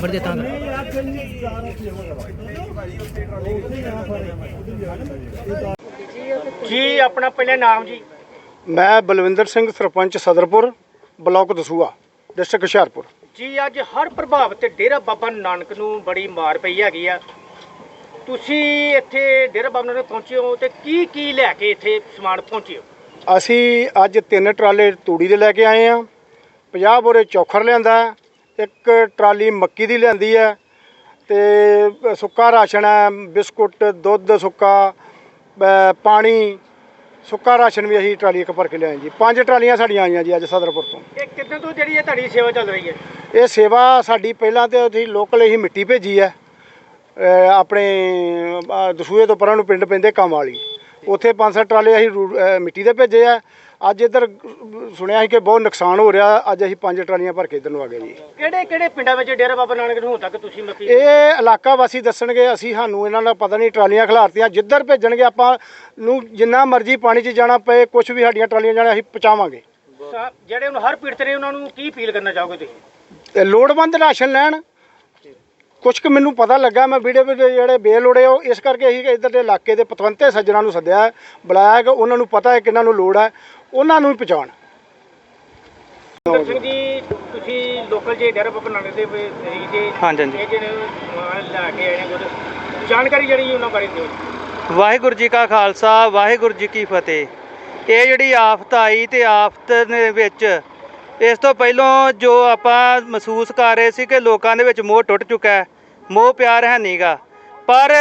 ਵਰਦੇ ਤਾਂ ਜੀ ਆਪਣਾ ਪਹਿਲੇ ਨਾਮ ਜੀ? ਮੈਂ ਬਲਵਿੰਦਰ ਸਿੰਘ ਸਰਪੰਚ ਸਦਰਪੁਰ ਬਲਾਕ ਦਸੂਆ ਡਿਸਟ੍ਰਿਕਟ ਹੁਸ਼ਿਆਰਪੁਰ। ਜੀ ਅੱਜ ਹਰ ਪ੍ਰਭਾਵਿਤ ਡੇਰਾ ਬਾਬਾ ਨਾਨਕ ਨੂੰ ਬੜੀ ਮਾਰ ਪਈ ਹੈਗੀ ਆ। ਤੁਸੀਂ ਇੱਥੇ ਡੇਰਾ ਬਾਬਾ ਨਾਨਕ ਪਹੁੰਚੇ ਹੋ ਤੇ ਕੀ ਕੀ ਲੈ ਕੇ ਇੱਥੇ ਸਮਾਨ ਪਹੁੰਚੇ ਹੋ? ਅਸੀਂ ਅੱਜ ਤਿੰਨ ਟਰਾਲੇ ਤੂੜੀ ਦੇ ਲੈ ਕੇ ਆਏ ਆ 50 ਬੋਰੇ ਚੌਖਰ ਲਿਆਂਦਾ ਹੈ, ਇੱਕ ਟਰਾਲੀ ਮੱਕੀ ਦੀ ਲਿਆਂਦੀ ਹੈ ਤੇ ਸੁੱਕਾ ਰਾਸ਼ਨ ਹੈ ਬਿਸਕੁਟ ਦੁੱਧ ਸੁੱਕਾ ਪਾਣੀ ਸੁੱਕਾ ਰਾਸ਼ਨ ਵੀ ਅਸੀਂ ਟਰਾਲੀ ਇੱਕ ਭਰ ਕੇ ਲਿਆਏ ਜੀ। ਪੰਜ ਟਰਾਲੀਆਂ ਸਾਡੀਆਂ ਆਈਆਂ ਜੀ ਅੱਜ ਸਦਰਪੁਰ ਤੋਂ। ਇਹ ਕਿੱਦਾਂ ਤੋਂ ਜਿਹੜੀ ਇਹ ਤੁਹਾਡੀ ਸੇਵਾ ਚੱਲ ਰਹੀ ਹੈ? ਇਹ ਸੇਵਾ ਸਾਡੀ ਪਹਿਲਾਂ ਤੇ ਅਸੀਂ ਲੋਕਲ ਹੀ ਮਿੱਟੀ ਭੇਜੀ ਹੈ ਆਪਣੇ ਦਸੂਏ ਤੋਂ ਪਰਾਂ ਨੂੰ ਪਿੰਡ ਪੈਂਦੇ ਕੰਮ ਵਾਲੀ ਉੱਥੇ ਪੰਜ ਸੱਤ ਟਰਾਲੇ ਅਸੀਂ ਮਿੱਟੀ ਦੇ ਭੇਜੇ ਆ ਅੱਜ ਇੱਧਰ ਸੁਣਿਆ ਸੀ ਕਿ ਬਹੁਤ ਨੁਕਸਾਨ ਹੋ ਰਿਹਾ ਅੱਜ ਅਸੀਂ ਪੰਜ ਟਰਾਲੀਆਂ ਭਰ ਕੇ ਇੱਧਰ ਨੂੰ ਆ ਗਏ ਜੀ। ਕਿਹੜੇ ਕਿਹੜੇ ਪਿੰਡਾਂ ਵਿੱਚ ਡੇਰਾ ਬਾਬਾ ਨਾਨਕ ਨੂੰ ਹੁਣ ਤੱਕ ਤੁਸੀਂ ਮੱਕੀ ਇਹ ਇਲਾਕਾ ਵਾਸੀ ਦੱਸਣਗੇ ਅਸੀਂ ਸਾਨੂੰ ਇਹਨਾਂ ਦਾ ਪਤਾ ਨਹੀਂ ਟਰਾਲੀਆਂ ਖਿਲਾਰਤੀਆਂ ਜਿੱਧਰ ਭੇਜਣਗੇ ਆਪਾਂ ਨੂੰ ਜਿੰਨਾ ਮਰਜ਼ੀ ਪਾਣੀ 'ਚ ਜਾਣਾ ਪਏ ਕੁਝ ਵੀ ਸਾਡੀਆਂ ਟਰਾਲੀਆਂ ਜਾਣਾ ਅਸੀਂ ਪਹੁੰਚਾਵਾਂਗੇ। ਜਿਹੜੇ ਹੁਣ ਹਰ ਪੀੜਤ ਨੇ ਉਹਨਾਂ ਨੂੰ ਕੀ ਅਪੀਲ ਕਰਨਾ ਚਾਹੋਗੇ ਤੁਸੀਂ? ਤੇ ਲੋੜਵੰਦ ਰਾਸ਼ਨ ਲੈਣ। ਕੁਝ ਕੁ ਮੈਨੂੰ ਪਤਾ ਲੱਗਾ ਮੈਂ ਵੀਡੀਓ ਵਿੱਚ ਜਿਹੜੇ ਬੇਲੋੜੇ ਉਹ ਇਸ ਕਰਕੇ ਅਸੀਂ ਇੱਧਰ ਦੇ ਇਲਾਕੇ ਦੇ ਪਤਵੰਤੇ ਸੱਜਣਾ ਨੂੰ ਸੱਦਿਆ। ਬੁਲਾਇਆ ਕਿ ਉਹਨਾਂ ਨੂੰ ਪਤਾ ਹੈ ਕਿਹਨਾਂ ਨੂੰ ਲੋੜ ਹੈ। ਉਹਨਾਂ ਨੂੰ ਹੀ ਪਹੁੰਚਾਉਣ ਜੀ ਤੁਸੀਂ ਲੋਕਲ ਜੇ ਡੇਰਾ ਬਾਬਾ ਨਾਨਕ ਦੇ ਮਰੀਜ਼ ਦੇ ਹਾਂਜੀ, ਹਾਂਜੀ। ਇਹ ਜਿਹੜੇ ਸਮਾਨ ਲੈ ਕੇ ਆਏ ਨੇ ਕੁਝ ਜਾਣਕਾਰੀ ਜਿਹੜੀ ਉਹਨਾਂ ਬਾਰੇ ਦਿਓ ਜੀ। ਵਾਹਿਗੁਰੂ ਜੀ ਕਾ ਖਾਲਸਾ ਵਾਹਿਗੁਰੂ ਜੀ ਕੀ ਫਤਿਹ ਇਹ ਜਿਹੜੀ ਆਫਤ ਆਈ ਤੇ ਆਫਤ ਦੇ ਵਿੱਚ ਇਸ ਤੋਂ ਪਹਿਲਾਂ ਜੋ ਆਪਾਂ ਮਹਿਸੂਸ ਕਰ ਰਹੇ ਸੀ ਕਿ ਲੋਕਾਂ ਦੇ ਵਿੱਚ ਮੋਹ ਟੁੱਟ ਚੁੱਕਾ ਹੈ ਮੋਹ ਪਿਆਰ ਹੈ ਨਹੀਂਗਾ ਪਰ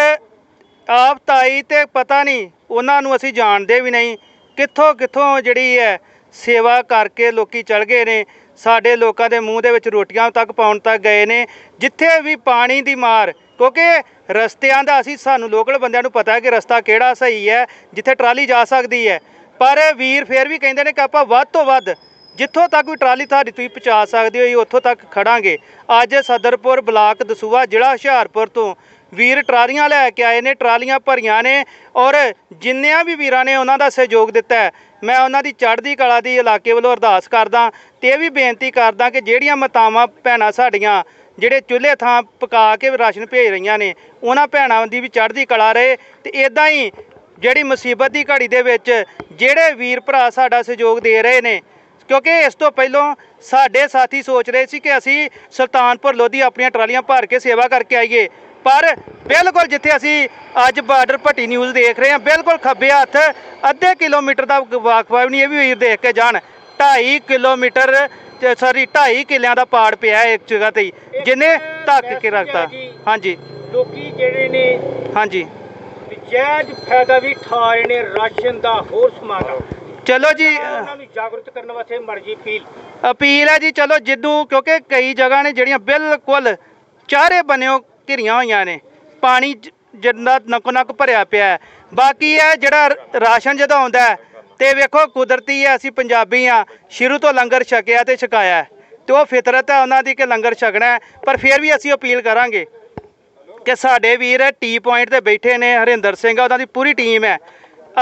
ਆਫਤ ਆਈ ਤੇ ਪਤਾ ਨਹੀਂ ਉਹਨਾਂ ਨੂੰ ਅਸੀਂ ਜਾਣਦੇ ਵੀ ਨਹੀਂ ਕਿੱਥੋਂ ਕਿੱਥੋਂ ਜਿਹੜੀ ਹੈ ਸੇਵਾ ਕਰਕੇ ਲੋਕੀ ਚਲ ਗਏ ਨੇ, ਸਾਡੇ ਲੋਕਾਂ ਦੇ ਮੂੰਹ ਦੇ ਵਿੱਚ ਰੋਟੀਆਂ ਤੱਕ ਪਾਉਣ ਤੱਕ ਗਏ ਨੇ, ਜਿੱਥੇ ਵੀ ਪਾਣੀ ਦੀ ਮਾਰ, ਕਿਉਂਕਿ ਰਸਤਿਆਂ ਦਾ ਅਸੀਂ, ਸਾਨੂੰ ਲੋਕਲ ਬੰਦਿਆਂ ਨੂੰ ਪਤਾ ਹੈ ਕਿ ਰਸਤਾ ਕਿਹੜਾ ਸਹੀ ਹੈ, ਜਿੱਥੇ ਟਰਾਲੀ ਜਾ ਸਕਦੀ ਹੈ, ਪਰ ਵੀਰ ਫੇਰ ਵੀ ਕਹਿੰਦੇ ਨੇ ਕਿ ਆਪਾਂ ਵੱਧ ਤੋਂ ਵੱਧ ਜਿੱਥੋਂ ਤੱਕ ਵੀ ਟਰਾਲੀ ਤੁਹਾਡੀ ਤੁਸੀਂ ਪਹੁੰਚਾ ਸਕਦੇ ਹੋ ਜੀ ਉੱਥੋਂ ਤੱਕ ਖੜਾਂਗੇ। ਅੱਜ ਸਦਰਪੁਰ ਬਲਾਕ ਦਸੂਹਾ ਜ਼ਿਲ੍ਹਾ ਹੁਸ਼ਿਆਰਪੁਰ ਤੋਂ ਵੀਰ ਟਰਾਲੀਆਂ ਲੈ ਕੇ ਆਏ ਨੇ, ਟਰਾਲੀਆਂ ਭਰੀਆਂ ਨੇ ਔਰ ਜਿੰਨਿਆਂ ਵੀ ਵੀਰਾਂ ਨੇ ਉਹਨਾਂ ਦਾ ਸਹਿਯੋਗ ਦਿੱਤਾ ਹੈ। ਮੈਂ ਉਹਨਾਂ ਦੀ ਚੜ੍ਹਦੀ ਕਲਾ ਦੀ ਇਲਾਕੇ ਵੱਲੋਂ ਅਰਦਾਸ ਕਰਦਾ ਤੇ ਇਹ ਵੀ ਬੇਨਤੀ ਕਰਦਾ ਕਿ ਜਿਹੜੀਆਂ ਮਾਤਾਵਾਂ, ਭੈਣਾਂ ਸਾਡੀਆਂ ਜਿਹੜੇ ਚੁੱਲ੍ਹੇ ਥਾਂ ਪਕਾ ਕੇ ਰਾਸ਼ਨ ਭੇਜ ਰਹੀਆਂ ਨੇ, ਉਹਨਾਂ ਭੈਣਾਂ ਦੀ ਵੀ ਚੜ੍ਹਦੀ ਕਲਾ ਰਹੇ ਤੇ ਇਦਾਂ ਹੀ ਜਿਹੜੀ ਮੁਸੀਬਤ ਦੀ ਘੜੀ ਦੇ ਵਿੱਚ ਜਿਹੜੇ ਵੀਰ ਭਰਾ ਸਾਡਾ ਸਹਿਯੋਗ ਦੇ ਰਹੇ ਨੇ, ਕਿਉਂਕਿ ਇਸ ਤੋਂ ਪਹਿਲਾਂ ਸਾਡੇ ਸਾਥੀ ਸੋਚ ਰਹੇ ਸੀ ਕਿ ਅਸੀਂ ਸੁਲਤਾਨਪੁਰ ਲੋਧੀ ਆਪਣੀਆਂ ਟਰਾਲੀਆਂ ਭਰ ਕੇ ਸੇਵਾ ਕਰਕੇ ਆਈਏ। ਪਰ ਬਿਲਕੁਲ ਜਿੱਥੇ ਅਸੀਂ ਅੱਜ ਬਾਰਡਰ ਭੱਟੀ ਨਿਊਜ਼ ਦੇਖ ਰਹੇ ਹਾਂ ਬਿਲਕੁਲ ਖੱਬੇ ਹੱਥ ਅੱਧੇ ਕਿਲੋਮੀਟਰ ਦਾ ਵਾਕਫਾ ਵੀ ਨਹੀਂ ਇਹ ਵੀ ਵੀਰ ਦੇਖ ਕੇ ਜਾਣ। 2.5 ਕਿਲੋਮੀਟਰ ਸੌਰੀ 2.5 ਕਿੱਲਿਆਂ ਦਾ ਪਾੜ ਪਿਆ ਇੱਕ ਜਗ੍ਹਾ ਤੇ ਹੀ, ਜਿਹਨੇ ਧੱਕ ਕੇ ਰੱਖਤਾ। ਹਾਂਜੀ। ਲੋਕੀ ਜਿਹੜੇ ਨੇ ਹਾਂਜੀ। ਜਾਇਜ਼ ਫਾਇਦਾ ਵੀ ਠਾ ਰਹੇ ਨੇ ਰਾਸ਼ਨ ਦਾ ਹੋਰ ਸਮਾਨ ਚਲੋ ਜੀ ਉਹਨਾਂ ਨੂੰ ਜਾਗਰੂਕ ਕਰਨ ਵਾਸਤੇ ਮਰਜ਼ੀ ਅਪੀਲ। ਅਪੀਲ ਹੈ ਜੀ ਚਲੋ ਜਿੱਦੂ ਕਿਉਂਕਿ ਕਈ ਜਗ੍ਹਾ ਨੇ ਜਿਹੜੀਆਂ ਬਿਲਕੁਲ ਚਾਰੇ ਬੰਨਿਓ ਘਿਰੀਆਂ ਹੋਈਆਂ ਨੇ ਪਾਣੀ ਜ- ਜਿੰਨਾ ਨੱਕੋ ਨੱਕ ਭਰਿਆ ਪਿਆ ਹੈ। ਬਾਕੀ ਹੈ ਜਿਹੜਾ ਰਾਸ਼ਨ ਜਦੋਂ ਆਉਂਦਾ ਹੈ, ਤੇ ਵੇਖੋ ਕੁਦਰਤੀ ਹੈ ਅਸੀਂ ਪੰਜਾਬੀ ਆ ਸ਼ੁਰੂ ਤੋਂ ਲੰਗਰ ਛਕਿਆ ਤੇ ਛਕਾਇਆ ਹੈ। ਤੇ ਉਹ ਫਿਤਰਤ ਹੈ ਉਹਨਾਂ ਦੀ ਕਿ ਲੰਗਰ ਛਕਣਾ ਪਰ ਫਿਰ ਵੀ ਅਸੀਂ ਅਪੀਲ ਕਰਾਂਗੇ ਕਿ ਸਾਡੇ ਵੀਰ ਟੀ ਪੁਆਇੰਟ ਤੇ ਬੈਠੇ ਨੇ ਹਰਿੰਦਰ ਸਿੰਘ ਉਹਨਾਂ ਦੀ ਪੂਰੀ ਟੀਮ ਹੈ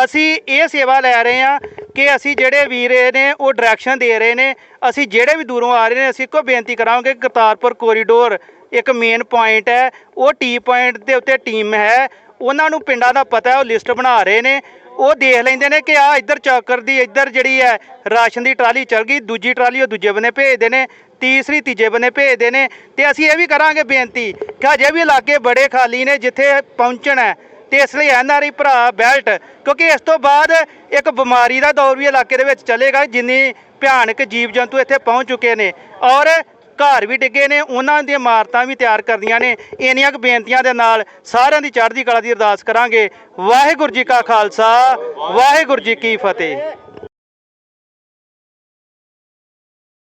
ਅਸੀਂ ਇਹ ਸੇਵਾ ਲੈ ਰਹੇ ਹਾਂ ਕਿ ਅਸੀਂ ਜਿਹੜੇ ਵੀਰ ਨੇ ਉਹ ਡਾਇਰੈਕਸ਼ਨ ਦੇ ਰਹੇ ਨੇ, ਅਸੀਂ ਜਿਹੜੇ ਵੀ ਦੂਰੋਂ ਆ ਰਹੇ ਨੇ, ਅਸੀਂ ਇੱਕੋ ਬੇਨਤੀ ਕਰਾਂਗੇ, ਕਰਤਾਰਪੁਰ ਕੋਰੀਡੋਰ ਇੱਕ ਮੇਨ ਪੁਆਇੰਟ ਹੈ, ਉਹ ਟੀ ਪੁਆਇੰਟ ਦੇ ਉੱਤੇ ਟੀਮ ਹੈ, ਉਹਨਾਂ ਨੂੰ ਪਿੰਡਾਂ ਦਾ ਪਤਾ ਉਹ ਲਿਸਟ ਬਣਾ ਰਹੇ ਨੇ, ਉਹ ਦੇਖ ਲੈਂਦੇ ਨੇ ਕਿ ਆ ਇੱਧਰ ਚੱਕਰ ਦੀ ਇੱਧਰ ਜਿਹੜੀ ਹੈ, ਰਾਸ਼ਨ ਦੀ ਟਰਾਲੀ ਚੱਲ ਗਈ, ਦੂਜੀ ਟਰਾਲੀ ਉਹ ਦੂਜੇ ਬੰਨੇ ਭੇਜਦੇ ਨੇ, ਤੀਸਰੀ, ਤੀਜੇ ਬੰਨੇ ਭੇਜਦੇ ਨੇ, ਤੇ ਅਸੀਂ ਇਹ ਵੀ ਕਰਾਂਗੇ ਬੇਨਤੀ ਕਿ ਅਜੇ ਵੀ ਇਲਾਕੇ ਬੜੇ ਖਾਲੀ ਨੇ, ਜਿੱਥੇ ਪਹੁੰਚਣਾ ਹੈ ਤੇ ਇਸ ਲਈ ਐਨਆਰਆਈ ਭਰਾ ਬੈਲਟ, ਕਿਉਂਕਿ ਇਸ ਤੋਂ ਬਾਅਦ ਇੱਕ ਬਿਮਾਰੀ ਦਾ ਦੌਰ ਵੀ ਇਲਾਕੇ ਦੇ ਵਿੱਚ ਚੱਲੇਗਾ, ਜਿੰਨੀ ਭਿਆਨਕ ਜੀਵ ਜੰਤੂ ਇੱਥੇ ਪਹੁੰਚ ਚੁੱਕੇ ਨੇ। ਔਰ ਘਰ ਵੀ ਡਿੱਗੇ ਨੇ, ਉਹਨਾਂ ਦੀਆਂ ਇਮਾਰਤਾਂ ਵੀ ਤਿਆਰ ਕਰਦੀਆਂ ਨੇ। ਇੰਨੀਆਂ ਕੁ ਬੇਨਤੀਆਂ ਦੇ ਨਾਲ ਸਾਰਿਆਂ ਦੀ ਚੜ੍ਹਦੀ ਕਲਾ ਦੀ ਅਰਦਾਸ ਕਰਾਂਗੇ। ਵਾਹਿਗੁਰੂ ਜੀ ਕਾ ਖਾਲਸਾ, ਵਾਹਿਗੁਰੂ ਜੀ ਕੀ ਫਤਿਹ।